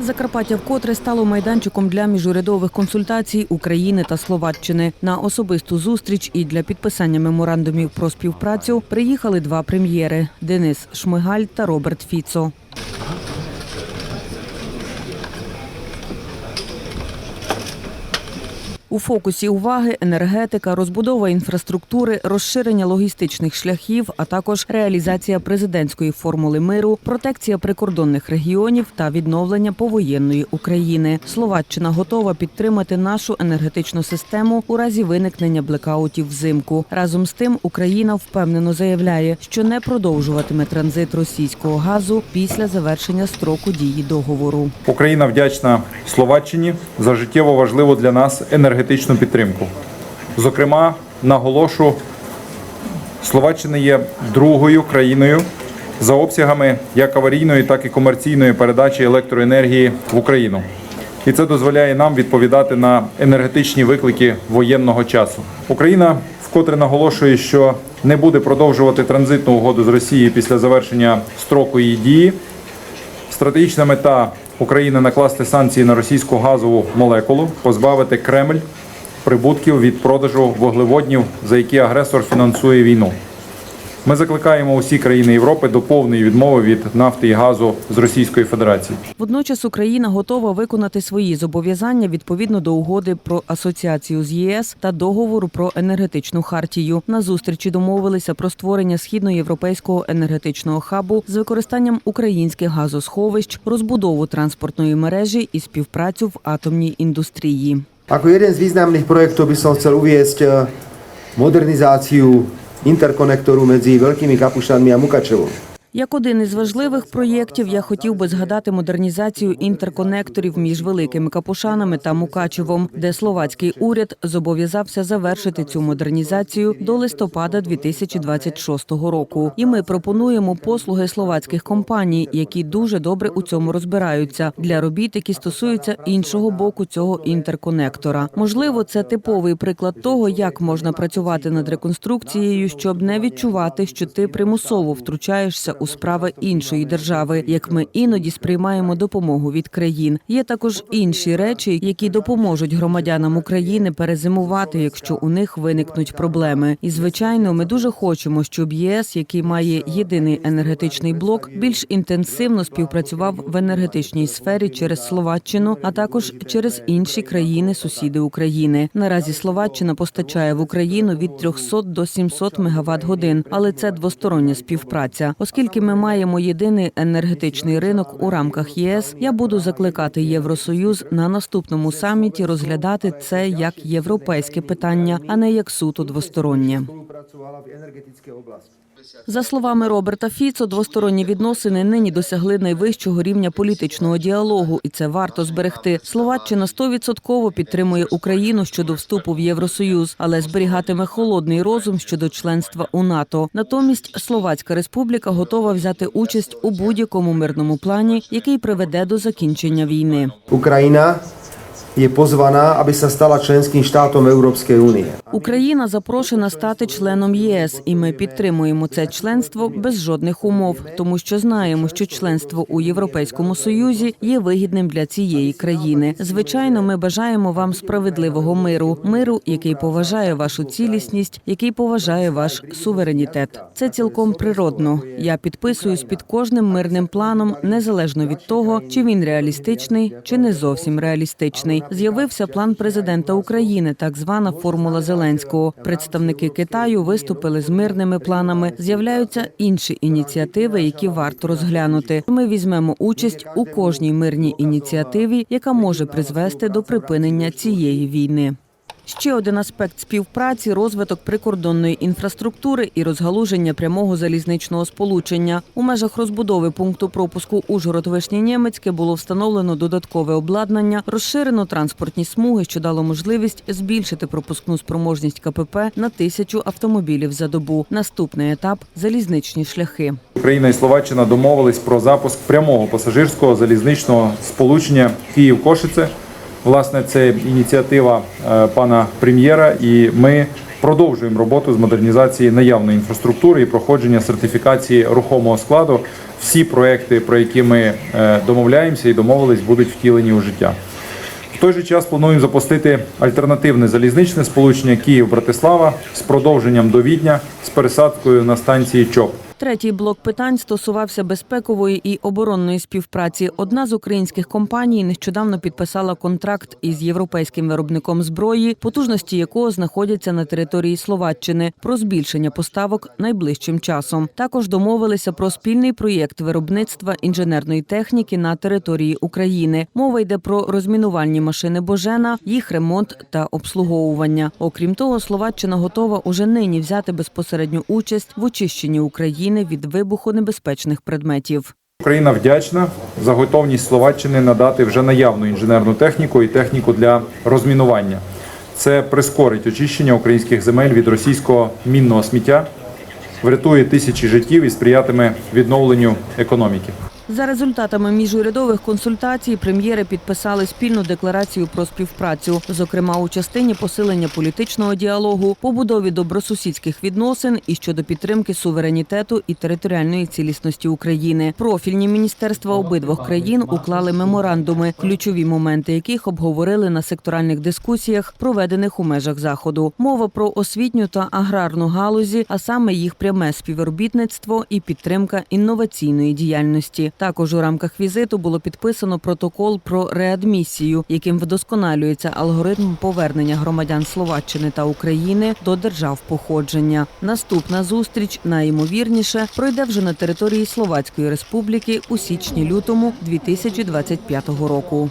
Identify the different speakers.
Speaker 1: Закарпаття вкотре стало майданчиком для міжурядових консультацій України та Словаччини. На особисту зустріч і для підписання меморандумів про співпрацю приїхали два прем'єри – Денис Шмигаль та Роберт Фіцо. У фокусі уваги енергетика, розбудова інфраструктури, розширення логістичних шляхів, а також реалізація президентської формули миру, протекція прикордонних регіонів та відновлення повоєнної України. Словаччина готова підтримати нашу енергетичну систему у разі виникнення блекаутів взимку. Разом з тим, Україна впевнено заявляє, що не продовжуватиме транзит російського газу після завершення строку дії договору.
Speaker 2: Україна вдячна Словаччині за життєво важливу для нас енергетичну підтримку. Зокрема, наголошу, Словаччина є другою країною за обсягами як аварійної, так і комерційної передачі електроенергії в Україну. І це дозволяє нам відповідати на енергетичні виклики воєнного часу. Україна вкотре наголошує, що не буде продовжувати транзитну угоду з Росією після завершення строку її дії. Стратегічна мета України накласти санкції на російську газову молекулу, позбавити Кремль прибутків від продажу вуглеводнів, за які агресор фінансує війну. Ми закликаємо усі країни Європи до повної відмови від нафти і газу з Російської Федерації.
Speaker 1: Водночас Україна готова виконати свої зобов'язання відповідно до угоди про асоціацію з ЄС та договору про енергетичну хартію. На зустрічі домовилися про створення східноєвропейського енергетичного хабу з використанням українських газосховищ, розбудову транспортної мережі і співпрацю в атомній індустрії.
Speaker 3: Ako jeden z významných projektov by som chcel uviesť modernizáciu interkonektoru medzi Veľkými Kapušanmi a Mukačevom.
Speaker 1: Як один із важливих проєктів, я хотів би згадати модернізацію інтерконекторів між великими Капушанами та Мукачевом, де словацький уряд зобов'язався завершити цю модернізацію до листопада 2026 року. І ми пропонуємо послуги словацьких компаній, які дуже добре у цьому розбираються для робіт, які стосуються іншого боку цього інтерконектора. Можливо, це типовий приклад того, як можна працювати над реконструкцією, щоб не відчувати, що ти примусово втручаєшся у справи іншої держави, як ми іноді сприймаємо допомогу від країн. Є також інші речі, які допоможуть громадянам України перезимувати, якщо у них виникнуть проблеми. І звичайно, ми дуже хочемо, щоб ЄС, який має єдиний енергетичний блок, більш інтенсивно співпрацював в енергетичній сфері через Словаччину, а також через інші країни-сусіди України. Наразі Словаччина постачає в Україну від 300 до 700 мегаватт годин, але це двостороння співпраця. Оскільки ми маємо єдиний енергетичний ринок у рамках ЄС, я буду закликати Євросоюз на наступному саміті розглядати це як європейське питання, а не як суто двостороннє. За словами Роберта Фіцо, двосторонні відносини нині досягли найвищого рівня політичного діалогу, і це варто зберегти. Словаччина стовідсотково підтримує Україну щодо вступу в Євросоюз, але зберігатиме холодний розум щодо членства у НАТО. Натомість Словацька Республіка готова взяти участь у будь-якому мирному плані, який приведе до закінчення війни.
Speaker 3: Ukrajina je pozvaná, aby sa stala členským štátom Európskej únie.
Speaker 1: Україна запрошена стати членом ЄС, і ми підтримуємо це членство без жодних умов, тому що знаємо, що членство у Європейському Союзі є вигідним для цієї країни. Звичайно, ми бажаємо вам справедливого миру, миру, який поважає вашу цілісність, який поважає ваш суверенітет. Це цілком природно. Я підписуюсь під кожним мирним планом, незалежно від того, чи він реалістичний, чи не зовсім реалістичний. З'явився план президента України, так звана формула Зеленського. Представники Китаю виступили з мирними планами. З'являються інші ініціативи, які варто розглянути. Ми візьмемо участь у кожній мирній ініціативі, яка може призвести до припинення цієї війни. Ще один аспект співпраці розвиток прикордонної інфраструктури і розгалуження прямого залізничного сполучення. У межах розбудови пункту пропуску ужгород вишні нємецьке було встановлено додаткове обладнання, розширено транспортні смуги, що дало можливість збільшити пропускну спроможність КПП на тисячу автомобілів за добу. Наступний етап залізничні шляхи.
Speaker 2: Україна і Словаччина домовились про запуск прямого пасажирського залізничного сполучення Київ-Кошице. Власне, це ініціатива е, пана прем'єра, і ми продовжуємо роботу з модернізації наявної інфраструктури і проходження сертифікації рухомого складу всі проекти, про які ми е, домовляємося і домовились, будуть втілені у життя. В той же час плануємо запустити альтернативне залізничне сполучення Київ-Братислава з продовженням до Відня з пересадкою на станції ЧОП.
Speaker 1: Третій блок питань стосувався безпекової і оборонної співпраці. Одна з українських компаній нещодавно підписала контракт із європейським виробником зброї, потужності якого знаходяться на території Словаччини, про збільшення поставок найближчим часом. Також домовилися про спільний проєкт виробництва інженерної техніки на території України. Мова йде про розмінувальні машини Божена, їх ремонт та обслуговування. Окрім того, Словаччина готова уже нині взяти безпосередню участь в очищенні України від вибухонебезпечних предметів.
Speaker 2: Україна вдячна за готовність Словаччини надати вже наявну інженерну техніку і техніку для розмінування. Це прискорить очищення українських земель від російського мінного сміття, врятує тисячі життів і сприятиме відновленню економіки.
Speaker 1: За результатами міжурядових консультацій прем'єри підписали спільну декларацію про співпрацю, зокрема у частині посилення політичного діалогу, побудові добросусідських відносин і щодо підтримки суверенітету і територіальної цілісності України. Профільні міністерства обидвох країн уклали меморандуми, ключові моменти яких обговорили на секторальних дискусіях, проведених у межах заходу. Мова про освітню та аграрну галузі, а саме їх пряме співробітництво і підтримка інноваційної діяльності. Також у рамках візиту було підписано протокол про реадмісію, яким вдосконалюється алгоритм повернення громадян Словаччини та України до держав походження. Наступна зустріч найімовірніше пройде вже на території Словацької Республіки у січні-лютому 2025 року.